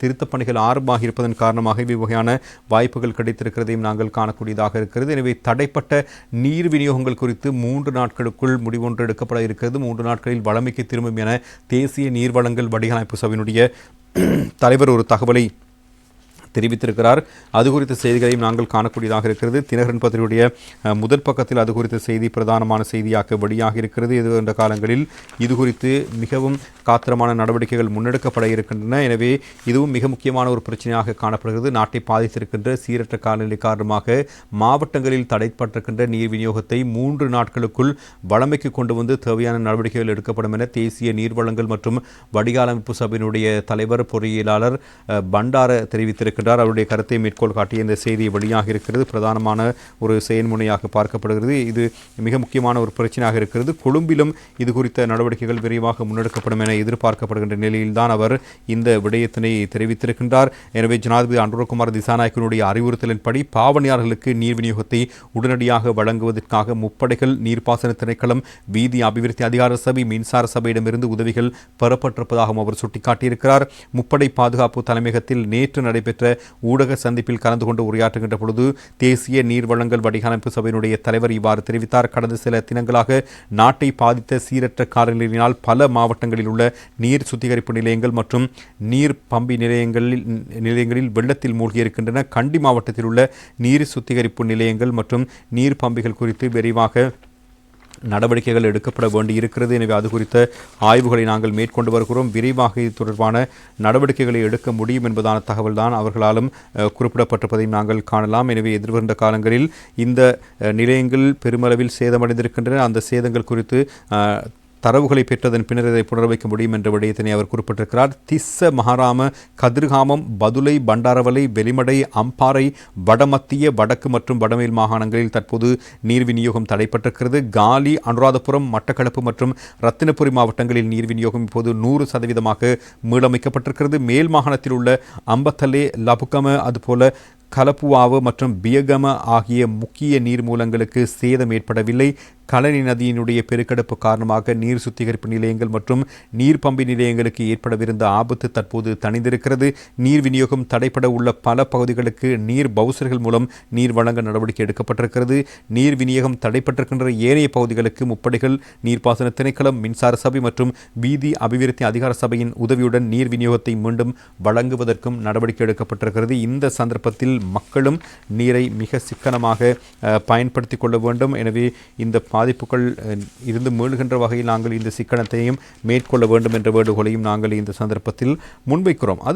திருத்தப் பணிகள் ஆரம்பமாக இருப்பதன் காரணமாக இவ்வகையான வாய்ப்புகள் கிடைத்திருக்கிறதையும் நாங்கள் காணக்கூடியதாக இருக்கிறது. எனவே தடைப்பட்ட நீர் விநியோகங்கள் குறித்து மூன்று நாட்களுக்குள் முடிவொன்று எடுக்கப்பட இருக்கிறது. மூன்று நாட்களில் வளமைக்கு திரும்பும் என தேசிய நீர்வளங்கள் வடிகாலமைப்பு சபையினுடைய தலைவர் ஒரு தகவலை தெரிவித்திருக்கிறார். அது குறித்த செய்திகளையும் நாங்கள் காணக்கூடியதாக இருக்கிறது. தினகரன் பத்திரிகையுடைய அஹ், முதல் பக்கத்தில் அது குறித்த செய்தி பிரதானமான செய்தியாக வெளியாக இருக்கிறது. இது என்ற காலங்களில் இது குறித்து மிகவும் காத்திரமான நடவடிக்கைகள் முன்னெடுக்கப்பட இருக்கின்றன. எனவே இதுவும் மிக முக்கியமான ஒரு பிரச்சனையாக காணப்படுகிறது. நாட்டை பாதித்திருக்கின்ற சீரற்ற காலநிலை காரணமாக மாவட்டங்களில் தடைப்பட்டிருக்கின்ற நீர் விநியோகத்தை மூன்று நாட்களுக்குள் வளமைக்கு கொண்டு வந்து தேவையான நடவடிக்கைகள் எடுக்கப்படும் என தேசிய நீர்வளங்கள் மற்றும் வடிகாலமைப்பு சபையினுடைய தலைவர் பொறியியலாளர் பண்டார தெரிவித்திருக்கிறார். இருக்கின்றார் அவருடைய கருத்தை மேற்கோள் காட்டிய இந்த செய்தி வெளியாக இருக்கிறது. பிரதானமான ஒரு செயல்முனையாக பார்க்கப்படுகிறது. இது மிக முக்கியமான ஒரு பிரச்சனையாக இருக்கிறது. கொழும்பிலும் இது குறித்த நடவடிக்கைகள் விரைவாக முன்னெடுக்கப்படும் என எதிர்பார்க்கப்படுகின்ற நிலையில்தான் அவர் இந்த விடயத்தினை தெரிவித்திருக்கின்றார். எனவே ஜனாதிபதி அனுரகுமார் திசாநாயக்கனுடைய அறிவுறுத்தலின்படி பாவனையாளர்களுக்கு நீர் விநியோகத்தை உடனடியாக வழங்குவதற்காக முப்படைகள் நீர்ப்பாசன திணைக்களம் வீதி அபிவிருத்தி அதிகார சபை மின்சார சபையிடமிருந்து உதவிகள் பெறப்பட்டிருப்பதாகவும் அவர் சுட்டிக்காட்டியிருக்கிறார். முப்படை பாதுகாப்பு தலைமையகத்தில் நேற்று நடைபெற்ற ஊடக சந்திப்பில் கலந்து கொண்டு உரையாற்றுகின்ற பொழுது தேசிய நீர்வளங்கள் வடிகாலமைப்பு சபையினுடைய தலைவர் இவ்வாறு தெரிவித்தார். கடந்த சில தினங்களாக நாட்டை பாதித்த சீரற்ற காரணிகளினால் பல மாவட்டங்களில் உள்ள நீர் சுத்திகரிப்பு நிலையங்கள் மற்றும் நீர் பம்பி நிலையங்களில் நிலையங்களில் வெள்ளத்தில் மூழ்கியிருக்கின்றன கண்டி மாவட்டத்தில் உள்ள நீர் சுத்திகரிப்பு நிலையங்கள் மற்றும் நீர் பம்பிகள் குறித்து விரைவாக நடவடிக்கைகள் எடுக்கப்பட வேண்டி இருக்கிறது எனவே அது குறித்த ஆய்வுகளை நாங்கள் மேற்கொண்டு வருகிறோம். விரைவாக இது தொடர்பான நடவடிக்கைகளை எடுக்க முடியும் என்பதான தகவல் தான் அவர்களாலும் குறிப்பிடப்பட்டிருப்பதையும் நாங்கள் காணலாம். எனவே எதிர்வருகின்ற காலங்களில் இந்த நிலையங்கள் பெருமளவில் சேதமடைந்திருக்கின்றன. அந்த சேதங்கள் குறித்து தரவுகளை பெற்றதன் பின்னர் இதை புனர்வைக்க முடியும் என்ற விடயத்தினை அவர் குறிப்பிட்டிருக்கிறார். திஸ்ஸ மகாராம கதிர்காமம் பதுலை பண்டாரவலை வெளிமடை அம்பாறை வடமத்திய வடக்கு மற்றும் வடமேல் மாகாணங்களில் தற்போது நீர் விநியோகம் தடைப்பட்டிருக்கிறது காலி அனுராதபுரம் மட்டக்களப்பு மற்றும் ரத்தினபுரி மாவட்டங்களில் நீர் விநியோகம் இப்போது நூறு சதவீதமாக மீளமைக்கப்பட்டிருக்கிறது. மேல் மாகாணத்தில் உள்ள அம்பத்தலே லபுகம அதுபோல கலப்புவாவு மற்றும் பியகம ஆகிய முக்கிய நீர்மூலங்களுக்கு சேதம் ஏற்படவில்லை. கழனி நதியினுடைய பெருக்கெடுப்பு காரணமாக நீர் சுத்திகரிப்பு நிலையங்கள் மற்றும் நீர் பம்பி நிலையங்களுக்கு ஏற்படவிருந்த ஆபத்து தற்போது தணிந்திருக்கிறது. நீர் விநியோகம் தடைப்பட உள்ள பல பகுதிகளுக்கு நீர் பவுசர்கள் மூலம் நீர் வழங்க நடவடிக்கை எடுக்கப்பட்டிருக்கிறது. நீர் விநியோகம் தடைப்பட்டிருக்கின்ற ஏனைய பகுதிகளுக்கு முப்படைகள் நீர்ப்பாசன திணைக்களம் மின்சார சபை மற்றும் வீதி அபிவிருத்தி அதிகார சபையின் உதவியுடன் நீர் விநியோகத்தை மீண்டும் வழங்குவதற்கும் நடவடிக்கை எடுக்கப்பட்டிருக்கிறது. இந்த சந்தர்ப்பத்தில் மக்களும் நீரை மிக சிக்கனமாக பயன்படுத்திக் கொள்ள வேண்டும். எனவே இந்த பாதிப்புகள் இருந்து மீளுகின்ற வகையில் நாங்கள் இந்த சிக்கனத்தையும் மேற்கொள்ள வேண்டும் என்ற வேண்டுகோளையும் நாங்கள் இந்த சந்தர்ப்பத்தில் முன்வைக்கிறோம். அது